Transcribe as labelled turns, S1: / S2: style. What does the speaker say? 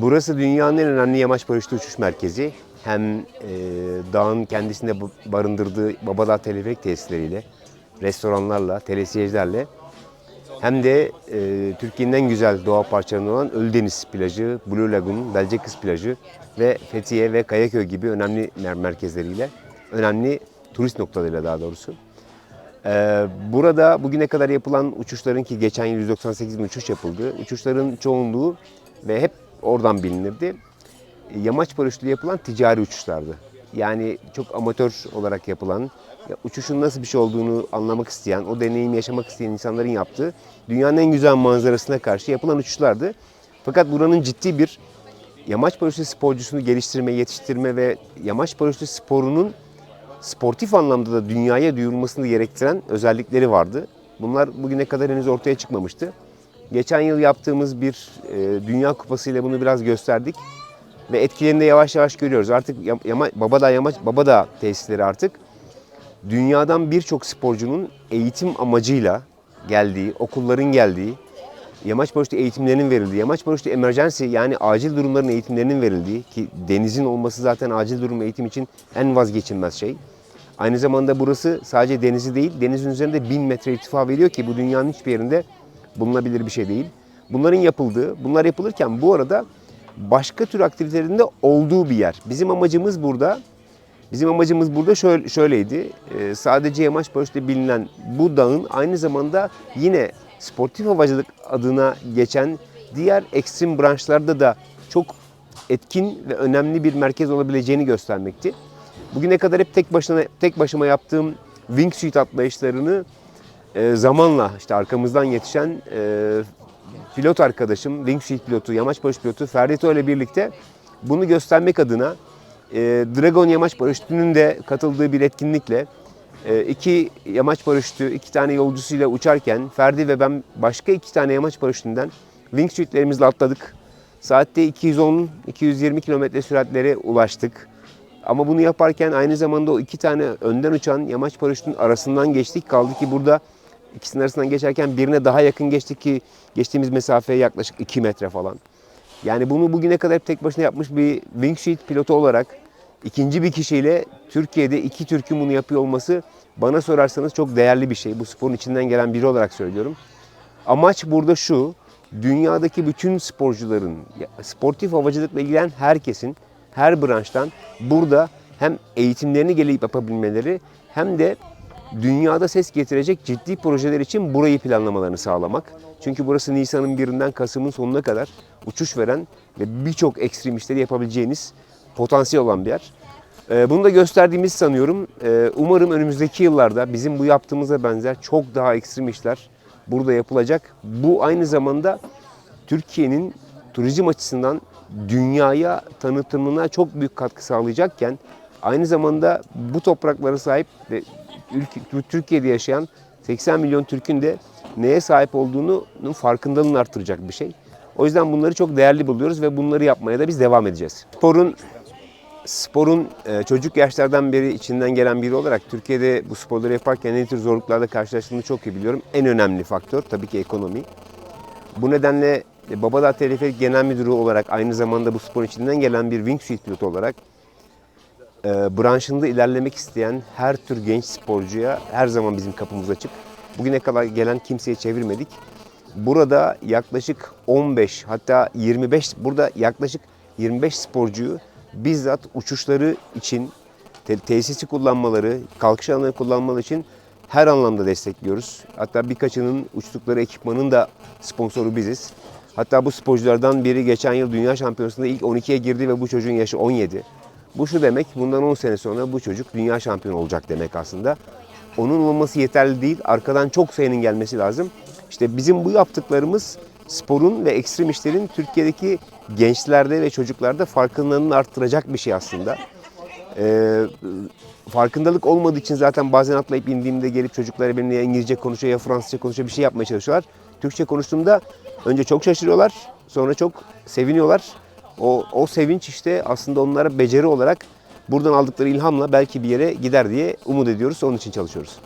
S1: Burası dünyanın en önemli yamaç paraşütü uçuş merkezi. Hem e, dağın kendisinde barındırdığı Babadağ Teleferik tesisleriyle, restoranlarla, telesiyecilerle hem de e, Türkiye'nin en güzel doğa parçalarından olan Ölüdeniz plajı, Blue Lagoon, Belcekız plajı ve Fethiye ve Kayaköy gibi önemli mer- merkezleriyle, önemli turist noktalarıyla daha doğrusu. Ee, burada bugüne kadar yapılan uçuşların ki geçen yıl 198 bin uçuş yapıldı. Uçuşların çoğunluğu ve hep oradan bilinirdi. Yamaç paraşütüyle yapılan ticari uçuşlardı. Yani çok amatör olarak yapılan, ya uçuşun nasıl bir şey olduğunu anlamak isteyen, o deneyimi yaşamak isteyen insanların yaptığı dünyanın en güzel manzarasına karşı yapılan uçuşlardı. Fakat buranın ciddi bir yamaç paraşütü sporcusunu geliştirme, yetiştirme ve yamaç paraşütü sporunun sportif anlamda da dünyaya duyurulmasını gerektiren özellikleri vardı. Bunlar bugüne kadar henüz ortaya çıkmamıştı. Geçen yıl yaptığımız bir e, Dünya Kupası ile bunu biraz gösterdik ve etkilerini de yavaş yavaş görüyoruz. Artık Yam- Yama, Babadağ Yamaç Babadağ tesisleri artık dünyadan birçok sporcunun eğitim amacıyla geldiği, okulların geldiği, yamaç paraşütü eğitimlerinin verildiği, yamaç paraşütü emergency yani acil durumların eğitimlerinin verildiği ki denizin olması zaten acil durum eğitim için en vazgeçilmez şey. Aynı zamanda burası sadece denizi değil, denizin üzerinde 1000 metre irtifa veriyor ki bu dünyanın hiçbir yerinde bulunabilir bir şey değil. Bunların yapıldığı, bunlar yapılırken bu arada başka tür aktivitelerinde olduğu bir yer. Bizim amacımız burada Bizim amacımız burada şöyle, şöyleydi. Ee, sadece yamaç paraşütle bilinen bu dağın aynı zamanda yine sportif havacılık adına geçen diğer ekstrem branşlarda da çok etkin ve önemli bir merkez olabileceğini göstermekti. Bugüne kadar hep tek başına tek başıma yaptığım wingsuit atlayışlarını e, zamanla işte arkamızdan yetişen e, pilot arkadaşım, wingsuit pilotu, yamaç paraşütü pilotu Ferdito ile birlikte bunu göstermek adına e, Dragon Yamaç Paraşütü'nün de katıldığı bir etkinlikle e, iki yamaç paraşütü, iki tane yolcusuyla uçarken Ferdi ve ben başka iki tane yamaç paraşütünden wingsuitlerimizle atladık. Saatte 210-220 kilometre süratlere ulaştık. Ama bunu yaparken aynı zamanda o iki tane önden uçan yamaç paraşütünün arasından geçtik. Kaldı ki burada ikisinin arasından geçerken birine daha yakın geçtik ki geçtiğimiz mesafeye yaklaşık 2 metre falan. Yani bunu bugüne kadar tek başına yapmış bir wingsuit pilotu olarak ikinci bir kişiyle Türkiye'de iki Türk'ün bunu yapıyor olması bana sorarsanız çok değerli bir şey. Bu sporun içinden gelen biri olarak söylüyorum. Amaç burada şu, dünyadaki bütün sporcuların, sportif havacılıkla ilgilenen herkesin, her branştan burada hem eğitimlerini gelip yapabilmeleri hem de dünyada ses getirecek ciddi projeler için burayı planlamalarını sağlamak. Çünkü burası Nisan'ın birinden Kasım'ın sonuna kadar uçuş veren ve birçok ekstrem işleri yapabileceğiniz potansiyel olan bir yer. Ee, Bunu da gösterdiğimiz sanıyorum. Ee, Umarım önümüzdeki yıllarda bizim bu yaptığımıza benzer çok daha ekstrem işler burada yapılacak. Bu aynı zamanda Türkiye'nin turizm açısından dünyaya tanıtımına çok büyük katkı sağlayacakken aynı zamanda bu topraklara sahip ve ülke- Türkiye'de yaşayan 80 milyon Türk'ün de neye sahip olduğunun farkındalığını artıracak bir şey. O yüzden bunları çok değerli buluyoruz ve bunları yapmaya da biz devam edeceğiz. Sporun sporun e, çocuk yaşlardan beri içinden gelen biri olarak Türkiye'de bu sporları yaparken ne tür zorluklarla karşılaştığını çok iyi biliyorum. En önemli faktör tabii ki ekonomi. Bu nedenle e, Babadağ Teleferik Genel Müdürü olarak aynı zamanda bu sporun içinden gelen bir wingsuit pilotu olarak branşında ilerlemek isteyen her tür genç sporcuya her zaman bizim kapımız açık. Bugüne kadar gelen kimseye çevirmedik. Burada yaklaşık 15 hatta 25 burada yaklaşık 25 sporcuyu bizzat uçuşları için te- tesisi kullanmaları, kalkış alanları kullanmaları için her anlamda destekliyoruz. Hatta birkaçının uçtukları ekipmanın da sponsoru biziz. Hatta bu sporculardan biri geçen yıl Dünya Şampiyonası'nda ilk 12'ye girdi ve bu çocuğun yaşı 17. Bu şu demek, bundan 10 sene sonra bu çocuk dünya şampiyonu olacak demek aslında. Onun olması yeterli değil, arkadan çok sayının gelmesi lazım. İşte bizim bu yaptıklarımız sporun ve ekstrem işlerin Türkiye'deki gençlerde ve çocuklarda farkındalığını arttıracak bir şey aslında. Ee, farkındalık olmadığı için zaten bazen atlayıp indiğimde gelip çocuklara benimle ya İngilizce konuşuyor ya Fransızca konuşuyor bir şey yapmaya çalışıyorlar. Türkçe konuştuğumda önce çok şaşırıyorlar, sonra çok seviniyorlar. O, o sevinç işte aslında onlara beceri olarak buradan aldıkları ilhamla belki bir yere gider diye umut ediyoruz. Onun için çalışıyoruz.